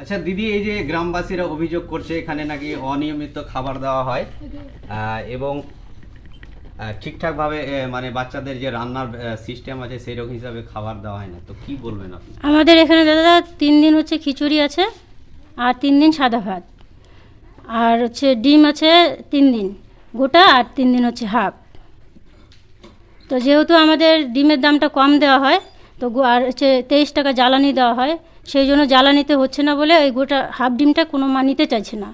আচ্ছা দিদি, এই যে গ্রামবাসীরা অভিযোগ করছে এখানে নাকি অনিয়মিত খাবার দেওয়া হয় এবং ঠিকঠাকভাবে মানে বাচ্চাদের যে রান্নার সিস্টেম আছে সেই রকম হিসাবে খাবার দেওয়া হয় না। তো কি বলবেন আপনি? আমাদের এখানে দাদা, তিন দিন হচ্ছে খিচুড়ি আছে আর তিন দিন সাদা ভাত। আর হচ্ছে ডিম আছে তিন দিন, গোটা আর তিন দিন হচ্ছে হাফ। তো যেহেতু আমাদের ডিমের দামটা কম দেওয়া হয়, তো আর হচ্ছে তেইশ টাকা জ্বালানি দেওয়া হয় সেই জন্য জ্বালানিতে হচ্ছে না বলে ওই গোটা হাফ ডিমটা কোনো মা নিতে চাইছে না।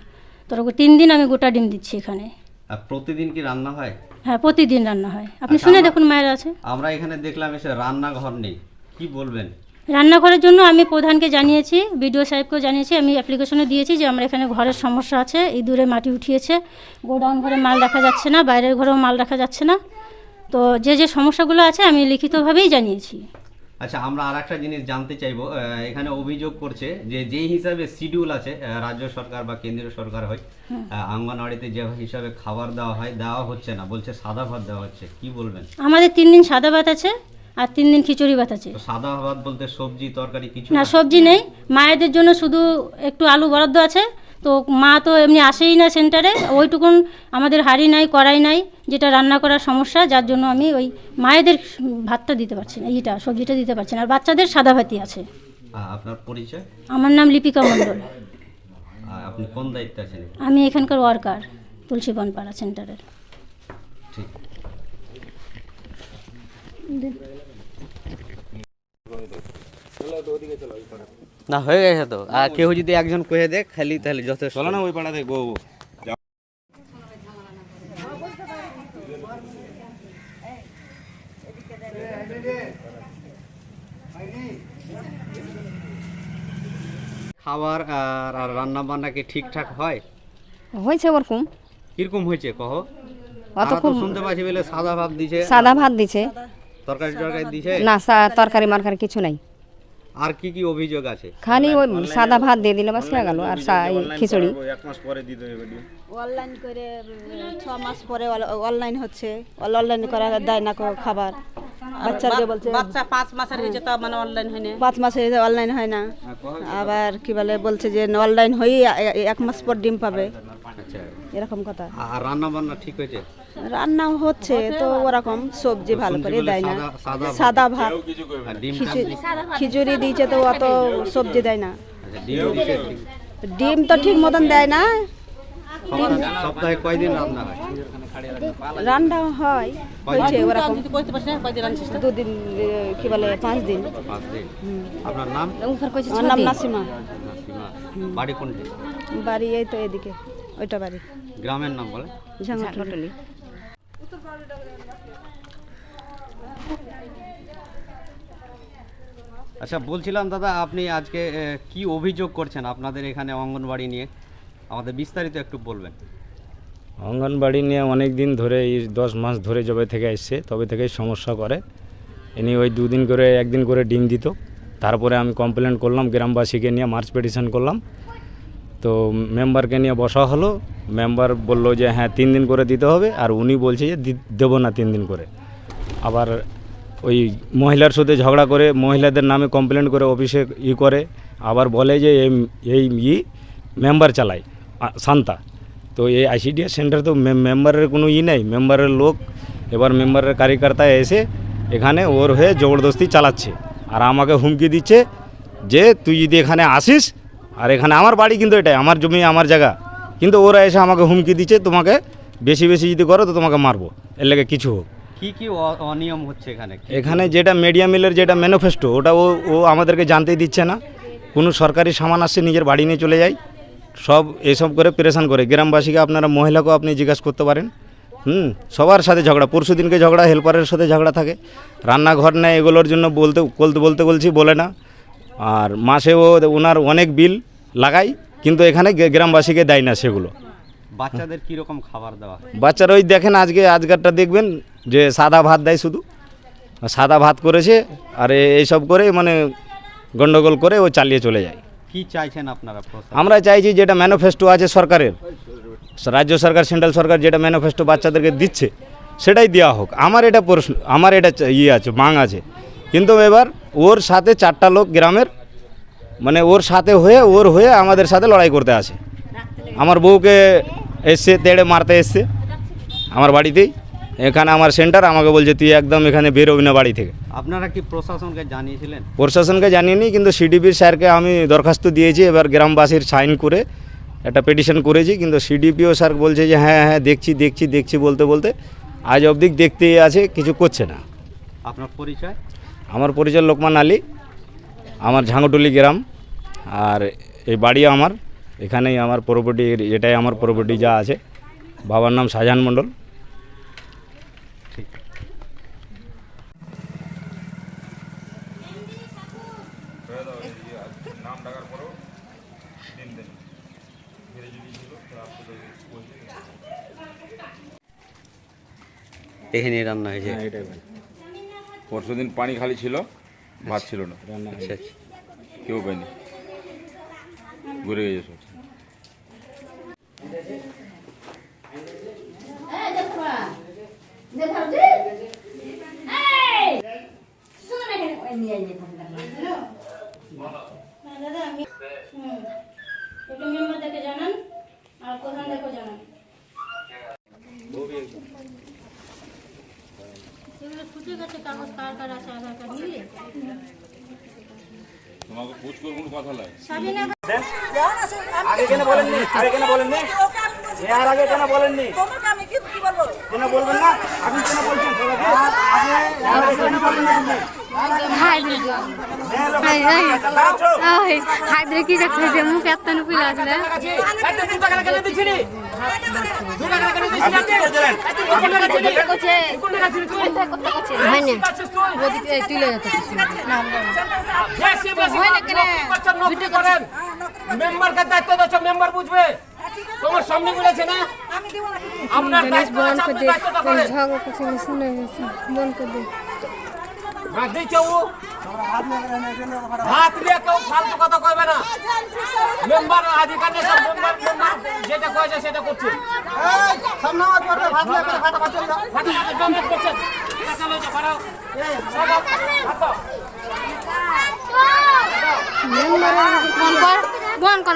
তো ওরকম তিন দিন আমি গোটা ডিম দিচ্ছি এখানে। আর প্রতিদিন কি রান্না হয়? হ্যাঁ প্রতিদিন রান্না হয়। আপনি শুনে দেখুন মায়ের আছে। আমরা এখানে দেখলাম এসে রান্নাঘর নেই। কি বলবেন? রান্নাঘরের জন্য আমি প্রধানকে জানিয়েছি বিডিও সাহেবকেও জানিয়েছি আমি অ্যাপ্লিকেশনে দিয়েছি যে আমরা এখানে ঘরের সমস্যা আছে ইঁদুরে মাটি উঠিয়েছে গোডাউন ঘরে মাল রাখা যাচ্ছে না বাইরের ঘরেও মাল রাখা যাচ্ছে না। তো যে যে সমস্যাগুলো আছে আমি লিখিতভাবেই জানিয়েছি। আচ্ছা আমরা আর একটা জিনিস জানতে চাইব এখানে অভিযোগ করছে যে যেই হিসাবে শিডিউল আছে রাজ্য সরকার বা কেন্দ্রীয় সরকার হয় আহ, অঙ্গনওয়াড়িতে যে হিসাবে খাবার দেওয়া হয় দেওয়া হচ্ছে না বলছে সাদা ভাত দেওয়া হচ্ছে কি বলবেন? আমাদের তিন দিন সাদা ভাত আছে আর তিন দিন খিচুড়ি ভাত আছে। সাদা ভাত বলতে সবজি তরকারি কিছু না না? সবজি নেই মায়েদের জন্য শুধু একটু আলু বরাদ্দ আছে তো মা তো এমনি আসেই না সেন্টারে ওইটুকুন আমাদের হাঁড়ি নাই কড়াই নাই যেটা রান্না করার সমস্যা যার জন্য আমি ওই মায়েদের ভাতটা দিতে পারছি না এইটা সবজিটা দিতে পারছি না আর বাচ্চাদের সাদা ভাতই আছে। আপনার পরিচয়? আমার নাম লিপিকা মণ্ডল। আপনি কোন দায়িত্বে আছেন? আমি এখানকার ওয়ার্কার তুলসী বনপাড়া সেন্টারের ঠিক। না হয়ে গেছে তো। আর কেউ যদি একজন কয়ে দেয় খালি তাহলে যথেষ্ট। চলো না ওই পাড়া দেখব খাবার আর আর রান্না বান্না কি ঠিকঠাক হয়? হয়েছে ওরকম কীরকম হয়েছে কহ? অত খুব শুনতে পাচ্ছি বলে সাদা ভাত দিছে। সাদা ভাত দিছে। তরকারি টরকারি দিছে? না তরকারি মারকারি কিছু নাই। আর কি কি অভিযোগ আছে? খালি ওই সাদা ভাত দিয়ে দিলে বাস হয়ে গেল আর সা- এই খিচুড়ি। এক মাস পরে দিতে হবে ডিম। অনলাইন করে উম, ছ মাস পরে অনলাইন হচ্ছে। অনলাইন করা দেয় না কো- খাবার। বাচ্চাদের বলছে বাচ্চা পাঁচ মাসের হয়েছে তো মানে অনলাইন হয়নি পাঁচ মাসে অনলাইন হয় না। আবার কি বলে বলছে যে অনলাইন হয়ে এক মাস পর ডিম পাবে। আচ্ছা। এরকম কথা। আর রান্না বান্না ঠিক হয়েছে? রান্না হচ্ছে তো ওরকম সবজি ভালো করে দেয় না। সাদা- ভাত। খিচুড়ি খিচুড়ি দিয়েছে তো অত সবজি দেয় না। আচ্ছা, ডিম তো ঠিক মতন দেয় না। সপ্তাহে- কয়দিন রান্না হয়? রান্না হয় হয়েছে ওরকম? দুদিন কি বলে পাঁচ দিন। আপনার নাম? আমার নাম নাসিমা। নাসিমা। বাড়ি কোনটি? বাড়ি এই তো এদিকে ওইটা বাড়ি। গ্রামের নাম বলে ঝাঙ্গাটুলি আচ্ছা বলছিলাম দাদা, আপনি আজকে কি অভিযোগ করছেন আপনাদের এখানে অঙ্গনবাড়ি নিয়ে? আমাদের বিস্তারিত একটু বলবেন। অঙ্গনবাড়ি নিয়ে অনেক দিন ধরে, এই দশ মাস ধরে যবে থেকে এসছে, তবে থেকেই সমস্যা করে। ইনি ওই দুদিন করে, একদিন করে ডিম দিত। তারপরে আমি কমপ্লেন করলাম, গ্রামবাসীকে নিয়ে মার্চ পিটিশন করলাম। তো মেম্বারকে নিয়ে বসা হলো। মেম্বার বলল যে হ্যাঁ তিন দিন করে দিতে হবে। আর উনি বলছে যে দেবো না তিন দিন করে। আবার ওই মহিলার সাথে ঝগড়া করে, মহিলাদের নামে কমপ্লেন করে, অফিসে ই করে। আবার বলে যে, এই এই ই মেম্বার চালায় শান্তা। তো এই আইসিডিএস সেন্টার তো মেম্বারের কোনো ই নেই। মেম্বারের লোক, এবার মেম্বারের কার্যকর্তা এসে এখানে ওর হয়ে জবরদস্তি চালাচ্ছে। আর আমাকে হুমকি দিচ্ছে যে, তুই যদি এখানে আসিস আর এখানে আমার বাড়ি কিন্তু এটাই আমার জমি আমার জায়গা। কিন্তু ওরা এসে আমাকে হুমকি দিচ্ছে তোমাকে বেশি বেশি যদি করো তো তোমাকে মারবো। এর লেগে কিছু হোক। কি কি অনিয়ম হচ্ছে এখানে? এখানে যেটা মিডিয়া মিলের যেটা ম্যানিফেস্টো ওটা ও ও আমাদেরকে জানতেই দিচ্ছে না। কোনো সরকারি সামান আসছে নিজের বাড়ি নিয়ে চলে যায়। সব এসব করে প্রেশান করে। গ্রামবাসীকে আপনারা মহিলাকেও আপনি জিজ্ঞাসা করতে পারেন। হুম সবার সাথে ঝগড়া। পরশু দিনকে ঝগড়া হেল্পারের সাথে ঝগড়া থাকে। রান্নাঘর নেয় এগুলোর জন্য বলতে বলতে বলতে বলছি বলে না। আর মাসে ও ওনার অনেক বিল লাগাই কিন্তু এখানে গ্রামবাসীকে দেয় না সেগুলো। বাচ্চাদের কীরকম খাবার দেওয়া বাচ্চারা ওই দেখেন আজকে আজকারটা দেখবেন যে সাদা ভাত দেয় শুধু। সাদা ভাত করেছে আর এইসব করে মানে গন্ডগোল করে ও চালিয়ে চলে যায়। কি চাইছেন আপনারা আমরা চাইছি যেটা ম্যানিফেস্টো আছে সরকারের রাজ্য সরকার সেন্ট্রাল সরকার যেটা ম্যানিফেস্টো বাচ্চাদেরকে দিচ্ছে সেটাই দেওয়া হোক। আমার এটা প্রশ্ন আমার এটা ইয়ে আছে মাং আছে। কিন্তু এবার ওর সাথে চারটা লোক গ্রামের মানে ওর সাথে হয়ে ওর হয়ে আমাদের সাথে লড়াই করতে আসে। আমার বউকে এসছে তেড়ে মারতে এসছে আমার বাড়িতেই। এখানে আমার সেন্টার আমাকে বলছে তুই একদম এখানে বেরোবি না বাড়ি থেকে। আপনারা কি প্রশাসনকে জানিয়েছিলেন? প্রশাসনকে জানিয়ে কিন্তু সিডিপির স্যারকে আমি দরখাস্ত দিয়েছি এবার গ্রামবাসীর সাইন করে একটা পিটিশন করেছি কিন্তু সিডিপিও স্যার বলছে যে হ্যাঁ হ্যাঁ দেখছি দেখছি দেখছি বলতে বলতে আজ অবধি দেখতেই আছে কিছু করছে না। আপনার পরিচয়? আমার পরিচয় লোকমান আলী আমার ঝাঙ্গটুলি গ্রাম। আর এই বাড়ি আমার এখানেই আমার প্রপার্টি এটাই আমার প্রপার্টি যা আছে। বাবার নাম শাহজাহান মণ্ডল। এখানে রান্না হয়েছে। এটাই পরশু দিন পানি খালি ছিল ভাত ছিল না। রান্না আচ্ছা আচ্ছা। কেউ পায়নি ঘুরে গেছে একটু জানান আর প্রধান দেখে জানান এগুলো ছুটে গেছে কাগজ কার কার আছে আধার কার্ড নিয়ে তোমাকে পুজ করে কোনো কথা সাবিনা আগে কেন বলেননি আগে কেন বলেননি এর আগে কেন বলেননি কেন বলবেন না আপনি কেন বলছেন কেন বলেন না হায়দ্রে কি দেখতে মুখ এত নুপিল আসলে মেম্বারকে দায়িত্ব দিচ্ছ মেম্বার বুঝবে? তোমার সামনে বলেছে না? আপনার দায়িত্ব আছে, আপনি দায়িত্বটা করেন। শুনে গেছে। বন্ধ করে দে। দিচ্ছে ও ভাত নিয়ে কেউ ফালতু কথা কইবে না। মেম্বার আধিকার নেই, মেম্বার মেম্বার যেটা কয়েছে সেটা করছে। ফাটাফাটি বন্ধ করছে। ফাটা চালো, এটা ফাটাও। সব ফাটা দাও। ফোন কর বন্ধ কর